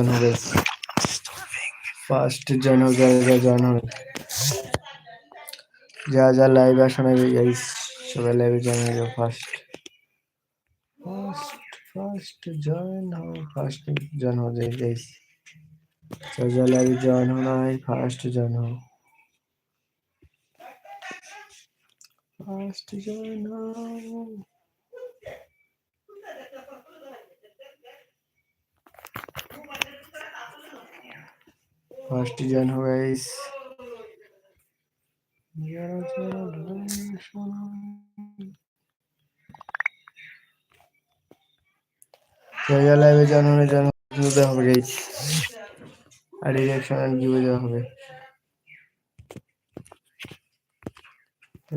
noodles. First join house, guys. যা যা লাইভে আসো না সবাই লাইভে জয়েন হয়ে যাও ফার্স্ট ফার্স্ট ফার্স্ট জয়েন হও ফার্স্ট জয়েন হও যাই গাইস যা লাইভে জয়েন হও না ফার্স্ট হও ফার্স্ট জয়েন হও ফার্স্ট জয়েন হো গাইস লাইভে জানানো জানানো দেওয়া হবে গাইস আর রিয়াকশন গিভে দেওয়া হবে?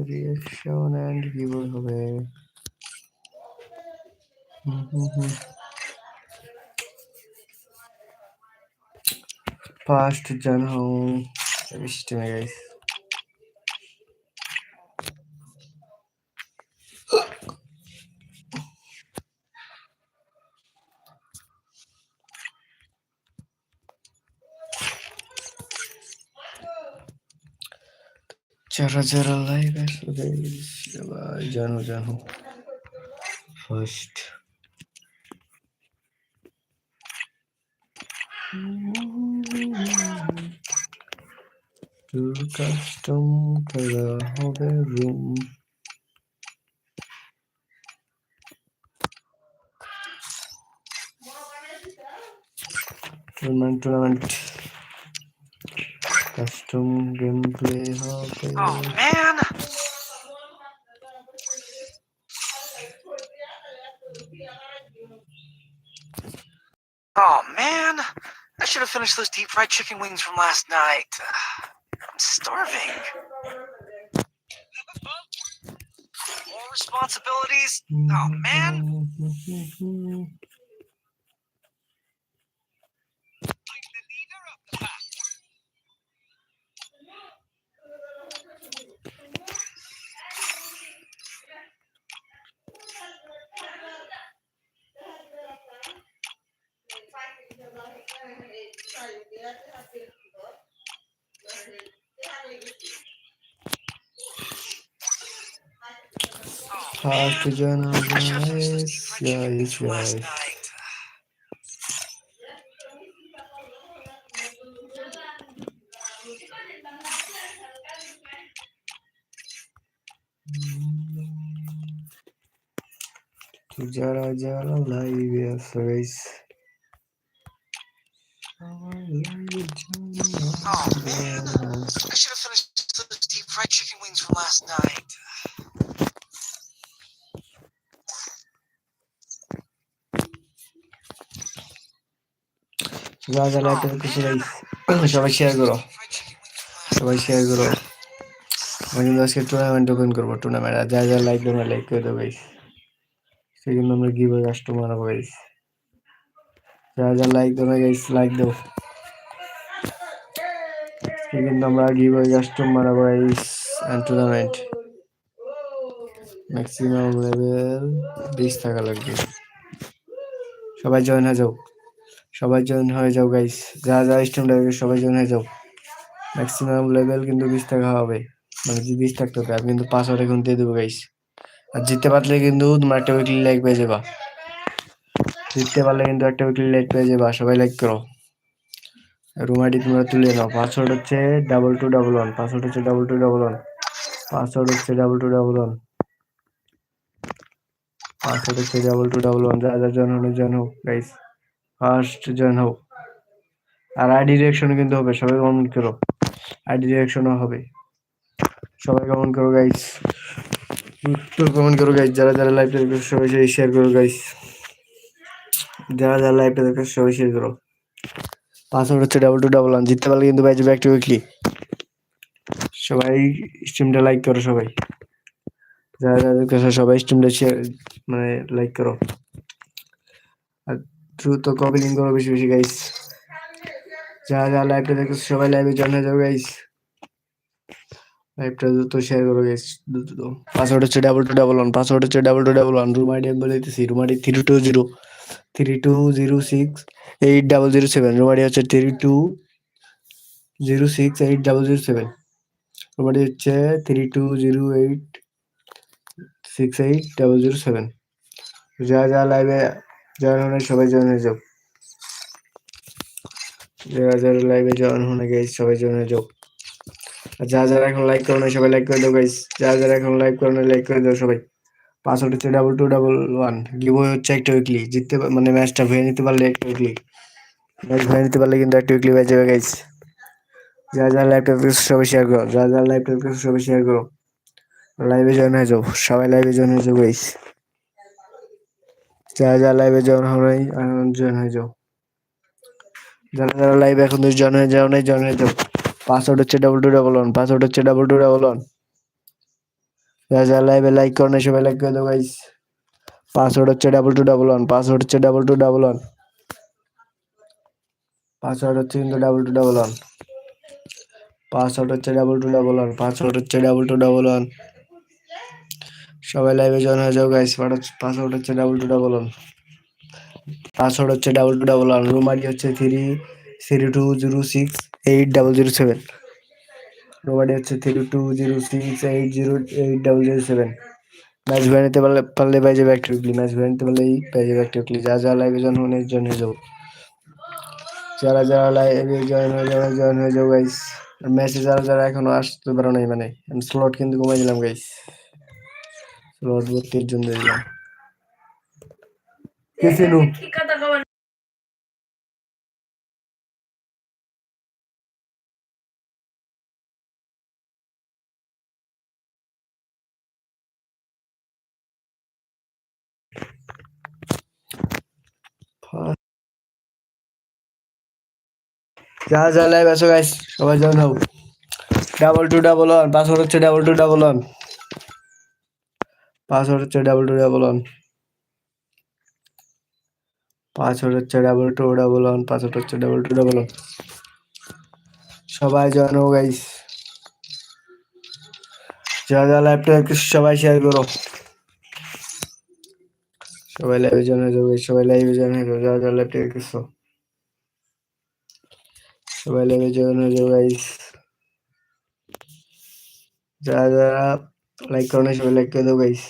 রিয়াকশন অ্যান্ড গিভে হবে? হুম হুম হুম। past canım demiştim guys. जरा जरा लाइव है जानो जानो first custom to the room. Tournament, tournament. Custom gameplay. Oh man! Oh man! I should have finished those deep fried chicken wings from last night. Starving. More responsibilities? Oh man! Kalkacağın ağzına yes, yes, yes. Jara Jara Live, yes, race. যারা যারা লাইভে আছে guys সবাই share করো। সবাই share করো। আমি কিন্তু আজকে টুর্নামেন্ট ওপেন করব টুর্নামেন্ট যা যা লাইক তোমরা লাইক করে দেবো সেই জন্য আমরা গিভ কাস্টমার হব গাইস যারা যা লাইক দেবে গাইস লাইক দাও। সেই কিন্তু আমরা গিভ কাস্টমার হব guys and tournament maximum level বিশ থাকা লাগবে। সবাই জয়েন হয়ে যাও। সবাই জয়েন হয়ে যাও গাইস যা যা স্টেম লাগবে সবাই জয়েন হয়ে যাও। ম্যাক্সিমাম লেভেল কিন্তু বিশ টাকা হবে। মানে যদি বিশ থাকতে হবে আমি কিন্তু পাসওয়ার্ড এখন দিয়ে দেবো গাইস আর জিততে পারলে কিন্তু তোমার একটা উইকলি লাইক পেয়ে যাবা। জিততে পারলে কিন্তু একটা উইকলি লাইক পেয়ে যাবা। সবাই লাইক করো। রুম তোমরা তুলে নাও। পাসওয়ার্ড হচ্ছে double two double one password হচ্ছে double two double one password হচ্ছে double two double one password হচ্ছে ডাবল টু ডাবল ওয়ান যা যা জন হলো জন হোক গাইস ফার্স্ট জয়েন হোক। আর আইডি ডিরেকশনও কিন্তু হবে সবাই কমেন্ট করো। আইডি ডিরেকশনও হবে। সবাই কমেন্ট করো গাইস তো কমেন্ট করো গাইস যারা যারা লাইভটা দেখো, সবাই সবাই শেয়ার করো গাইস যারা যারা লাইভটা দেখো, সবাই শেয়ার করো। পাসওয়ার্ড হচ্ছে ডাবল টু ডাবল ওয়ান জিততে পারলে কিন্তু বাইজে ব্যাক টু উইকলি সবাই স্ট্রিমটা লাইক করো, সবাই। যারা যারা সবাই স্ট্রিমটা শেয়ার মানে লাইক করো। দ্রুত কপিলিং করো বেশি বেশি গাইস যারা যারা লাইভটা দেখতেছো, সবাই লাইভে জয়েন হয়ে যাও গাইস লাইভটা দ্রুত শেয়ার করো গাইস দ্রুত। পাসওয়ার্ড হচ্ছে double two double one password হচ্ছে double two double one room ID আমি বলে দিতেছি room ID three two zero three two zero six eight double zero seven রুমারি হচ্ছে three two zero six eight double zero seven রুমারি হচ্ছে three two zero eight six eight double zero seven যা যা লাইভে join হলে সবাই join হয়ে যাও যারা যারা লাইভে জয়েন হলে গেছে সবাই জয়েন হয়ে যাও আর যা যারা এখন লাইক করো না সবাই লাইক করে দাও গাইস যা যারা এখন লাইক করো না লাইক করে দাও সবাই। পাসওয়ার্ড হচ্ছে double two double one give হচ্ছে একটা উইকলি জিততে মানে ম্যাচটা ভেঙে নিতে পারলে একটা উইকলি ম্যাচ ভেঙে নিতে পারলে কিন্তু একটা উইকলি বেঁচে যাবে গাইস যা যা লাইভটা সবাই শেয়ার করো। যা যা লাইভটা সবাই শেয়ার করো। লাইভে জয়েন হয়ে যাও। সবাই লাইভে জয়েন হয়ে যাও গাইস যারা যারা লাইভে জয়েন নাই জয়েন হয়ে যাও। যারা যারা লাইভে এখন জয়েন হয়ে যাও নাই জয়েন হয়ে যাও। পাসওয়ার্ড হচ্ছে double two double one password হচ্ছে ডাবল টু ডাবল ওয়ান যারা যারা লাইভে লাইক করো নাই, সবাই লাইক করে দাও গাইস পাসওয়ার্ড হচ্ছে double two double one password হচ্ছে double two double one password হচ্ছে কিন্তু double two double one password হচ্ছে double two double one password হচ্ছে ডাবল টু ডাবল ওয়ান সবাই লাইভে জয়েন হয়ে যাও গাইস পাসওয়ার্ড হচ্ছে double two double one password হচ্ছে double two double one room ID হচ্ছে three three two zero six eight double zero seven room ID হচ্ছে three two zero six eight zero eight double zero seven match ভেঙে নিতে পারলে পারলে পাই যাবে একটা weekly match ভেঙে নিতে পারলেই পাই যাবে একটা উইকলি যা যা লাইভে জয়েন হয়ে জয়েন হয়ে যাও। যারা যারা লাইভে জয়েন হয়ে যাবে জয়েন হয়ে যাও গাইস ম্যাচে যারা যারা এখনও আসতে পারো নাই মানে স্লট কিন্তু কমাই দিলাম গাইস স্লট বত্রিশ জন দিয়ে দিলাম কে চিনু যা যা লাইভ আছো গাইস সবাই জয়েন হও। Double two double one password হচ্ছে double two double one password হচ্ছে double two double one password হচ্ছে double two double one password হচ্ছে ডাবল টু ডাবল ওয়ান সবাই জয়েন হও গাইস যা যা লাইভটা একটু সবাই শেয়ার করো। সবাই লাইভে জয়েন হয়ে guys, সবাই লাইভে জয়েন হয়ে যাও যা যা লাইভটা দেখছ সবাই লাইভে জয়েন হয়ে যাও গাইস যারা যারা লাইক করো না সবাই লাইক করে দাও গাইস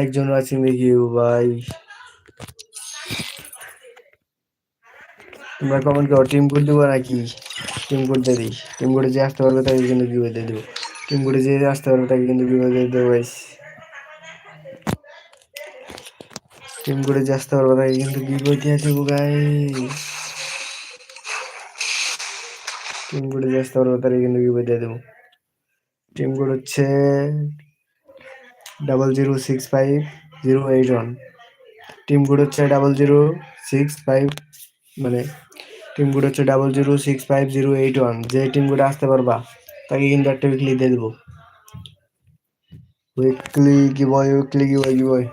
একজন আছেন দেখি ও ভাই। তোমরা কমেন্ট করো টিম কোড দেবো নাকি? টিম কোড দিয়ে দিই। টিম কোডে যে আসতে পারবে তাকে কিন্তু গিভে দিয়ে দেবো। টিম কোডে যে আসতে পারবে তাকে কিন্তু গিভে দিয়ে দেবো গাইস টিম কোডে যে আসতে পারবে তাকে কিন্তু গিভে দিয়ে দেবো গাইস টিম কোডে যে আসতে পারবে তাকে কিন্তু গিভে দিয়ে দেবো। টিম কোড হচ্ছে double zero six five zero eight one team code হচ্ছে ডাবল জিরো সিক্স ফাইভ মানে টিম কোড হচ্ছে double zero six five zero eight one যে টিম কোডে আসতে পারবা, তাকে কিন্তু একটা উইকলি দিয়ে দেবো। উইকলি কি বয় উইকলি কি বয় কি বয়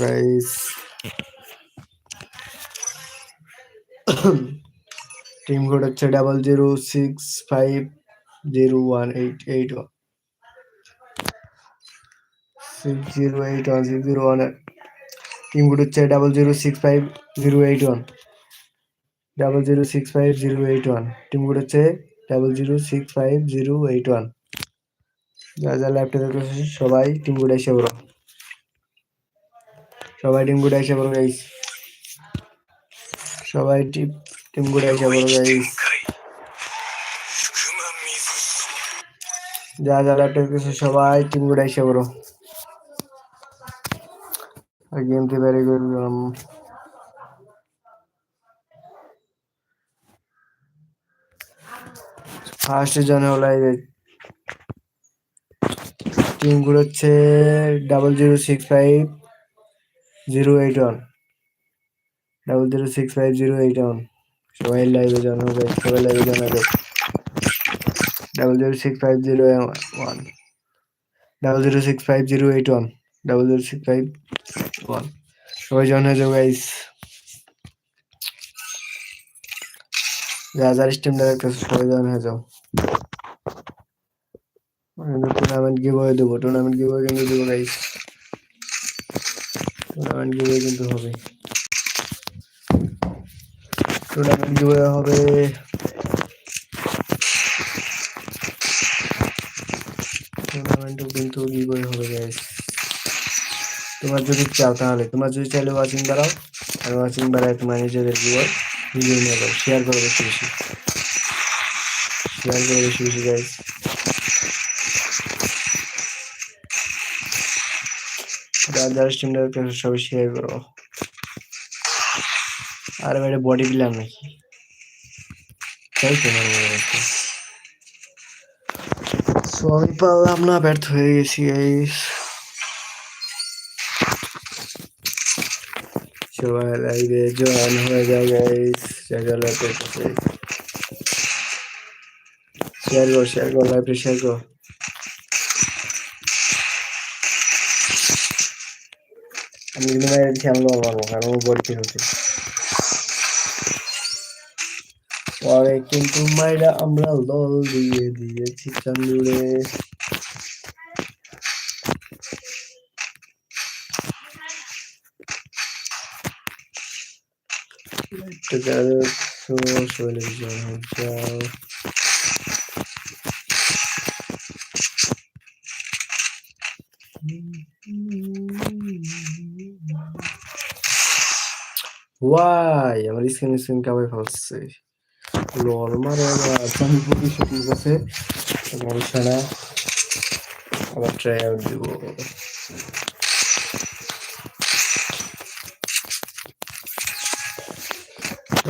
গাইস টিম কোড হচ্ছে double zero six five zero one eight eight one six zero eight one six zero one team হচ্ছে double zero six five zero eight one double zero six five zero eight one team হচ্ছে double zero six five zero eight one যা যা laptop দেখতেছিস সবাই team code এসে বলো সবাই team code এসে বলো গাইস সবাই টিম টিম কোড এসে বলো গাইস যা যা ল্যাপটপ দেখতেছিস সবাই টিম কোড এসে বলো আর গেম থেকে বেরিয়ে গেলাম ফার্স্ট জন হলো টিমগুলো হচ্ছে double zero six five zero eight one double zero six five zero eight one সবাই লাইভে জানাবে সবাই লাইভে জানাবে double zero six five zero one double zero six five zero eight one double zero six five one সবাই join হয়ে যাও guys যা যার স্টিম ডাইরেক্ট সবাই জয়েন হয়ে যাও। টুর্নামেন্ট গিভওয়ে দেবো। টুর্নামেন্ট গিভওয়ে কিন্তু দেবো গাইস টুর্নামেন্ট গিভওয়ে কিন্তু হবে। টুর্নামেন্ট গিভওয়ে হবে টুর্নামেন্টও কিন্তু গিভওয়ে হবে গাইস তোমার যদি চাও তাহলে, তোমার যদি চাইলে ওয়াচিং বাড়াও, আর ওয়াচিং বাড়ায় তোমার নিজেদের গিভওয়ে ভিডিও নিয়ে যাও। শেয়ার করো বেশি বেশি। শেয়ার করো বেশি বেশি গাইস যার যারা স্ট্রিম সবাই শেয়ার করো। আরে ভাই বডি বিল্ডার নাকি? তাই তো মনে পারলাম না, ব্যর্থ হয়ে গেছি গাইস হয়ে গাইস শেয়ার শেয়ার শেয়ার আমি কিন্তু খেয়াল মারবো কারণ হচ্ছে। পরে কিন্তু আমরা লল দিয়ে দিয়েছি চান্দুরে। তো যারা তো শৈলে বিজয় হয়ে যাও ওয়াই আমার স্ক্রিন স্ক্রিন কাবাই ফেলছে লল মারে আবার আমি পুরো শুকিয়ে গেছে সমস্যা না আবার ট্রাই আউট দিব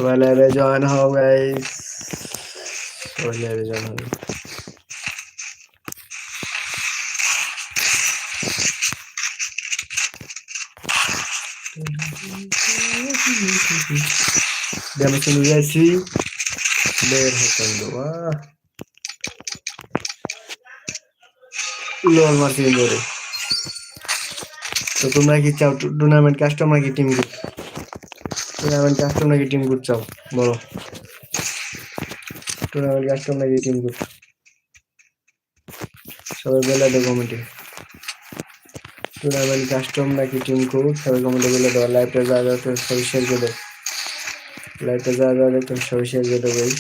সবাই লাইভে জয়েন হও গাইস সবাই লাইভে জয়েন হবে আমি চলে যাচ্ছি বের হতাম দেওয়া লোল মারছি ধরে তো তোমরা কি চাও টুর্নামেন্ট কাস্টম নাকি টিম গুড টুর্নামেন্ট কাস্টম নাকি টিম গুড চাও? বলো। টুর্নামেন্ট কাস্টম নাকি টিম গুড সবাই বলে দাও কমেন্টে টুর্নামেন্ট কাস্টম নাকি টিম গুড সবাই কমেন্টে বলে দাও। লাইভটা যা যা সবাই শেয়ার করে দাও। লাইভটা যা যা দেখতে সবাই শেয়ার করে দেবো ভাই।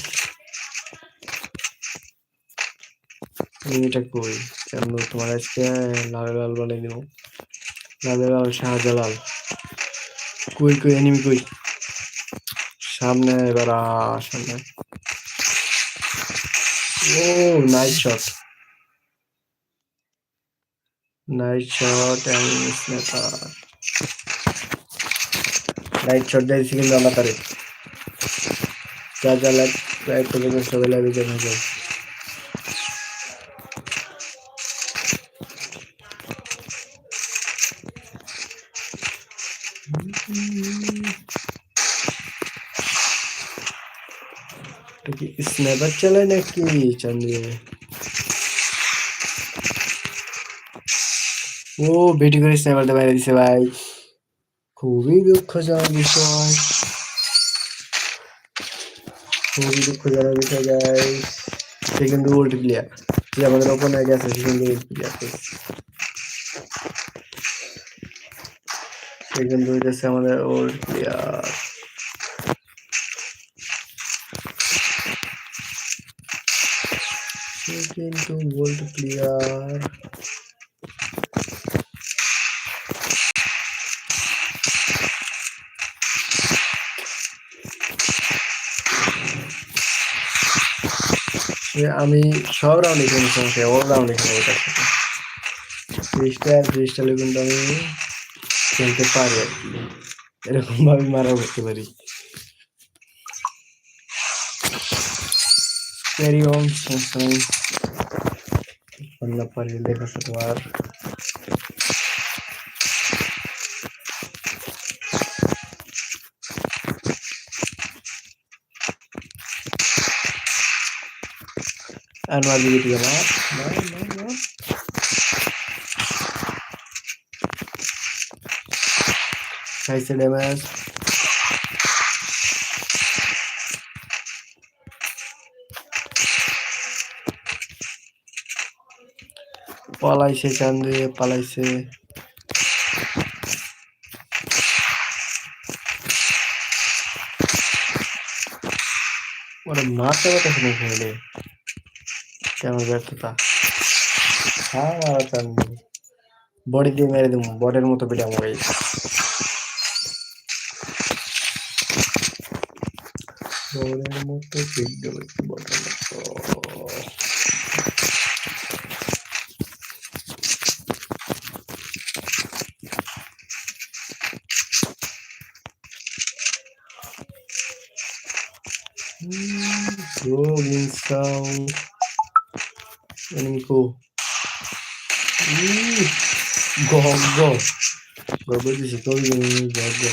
এটা কই কেন তোমার আজকে লাল লাল বানাই দেবো। লাল লাল, শাহজালাল। কই কই এনিমি কই? সামনে এবার সামনে। ও night shot night shot and snapper night shot দিয়েছি কিন্তু আমরা তারে যা যা লাইভ লাইভ থেকে সবাই লাইভে জয়েন হয়ে যাও এটা কি স্ন্যাপার চালায় নাকি চান্দিয়ে ও বেটি করে স্ন্যাপারটা বাইরে দিছে ভাই খুবই দুঃখজনক বিষয় খুবই দুঃখজনক বিষয় গাই সে কিন্তু ওল্ড প্লেয়ার যে আমাদের ওপেনার গেছে সে কিন্তু ওল্ড প্লেয়ার সে কিন্তু হইতেছে আমাদের ওল্ড প্লেয়ার প্লেয়ার সে আমি সব রাউন্ডে খেলি সমস্যা অল রাউন্ডে খেলব তার সাথে। ক্রিস্টাল ক্রিস্টালে কিন্তু আমি খেলতে পারি আর কি। এরকম ভাবে মারা করতে পারি। ক্যারি অন সমস্যা Onunla paralel nasıl var? Annual video var. Var, var, var. Kayıt edemez. পালাইছে চান্দে পালাইছে। ওরা মারতে পারতেছে না খেলে কেমন ব্যর্থতা। হ্যাঁ মারা বডি দিয়ে মেরে দেবো, বডের মতো পিটা মরে বডের মতো পিট একটু বডের মতো Rolling sound. Enemy ko. Ih, Gogo. Gogo di situ ini gogo.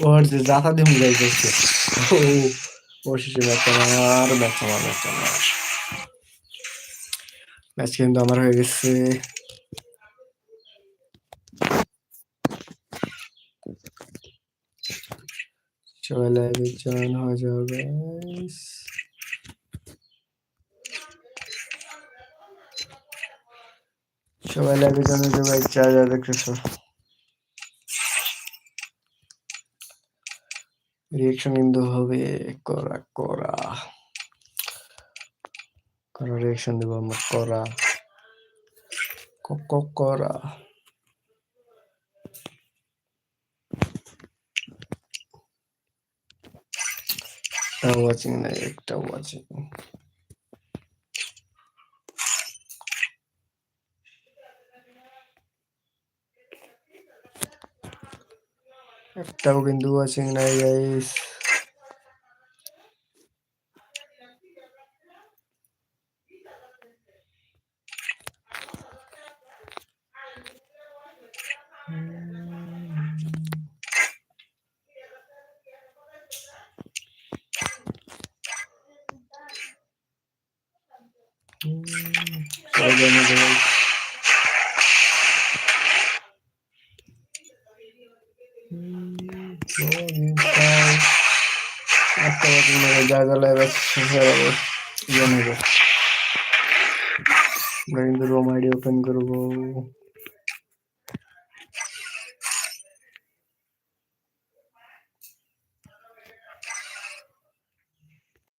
ওর যে জাতা দিয়ে মুগাই করছে ও ও শেষে ম্যাচ আমার ম্যাচ আমার ম্যাচ আমার ম্যাচ কিন্তু আমার হয়ে গেছে সবাই লাইভে জয়েন হয়ে গাইস সবাই লাইভে জয়েন হয়ে যাও গাইস যা যা দেখতেছো। রিয়েকশন কিন্তু হবে, করা করা। করা রিয়েকশন দেবো আমরা, করা। করা। ওয়াচিং নাই একটা ওয়াচিং একটাও কিন্তু ওয়াচিং নাই গাইস সবাই join হয়ে যাও guys। Rolling sound. একটা ওয়াচিং নাই যা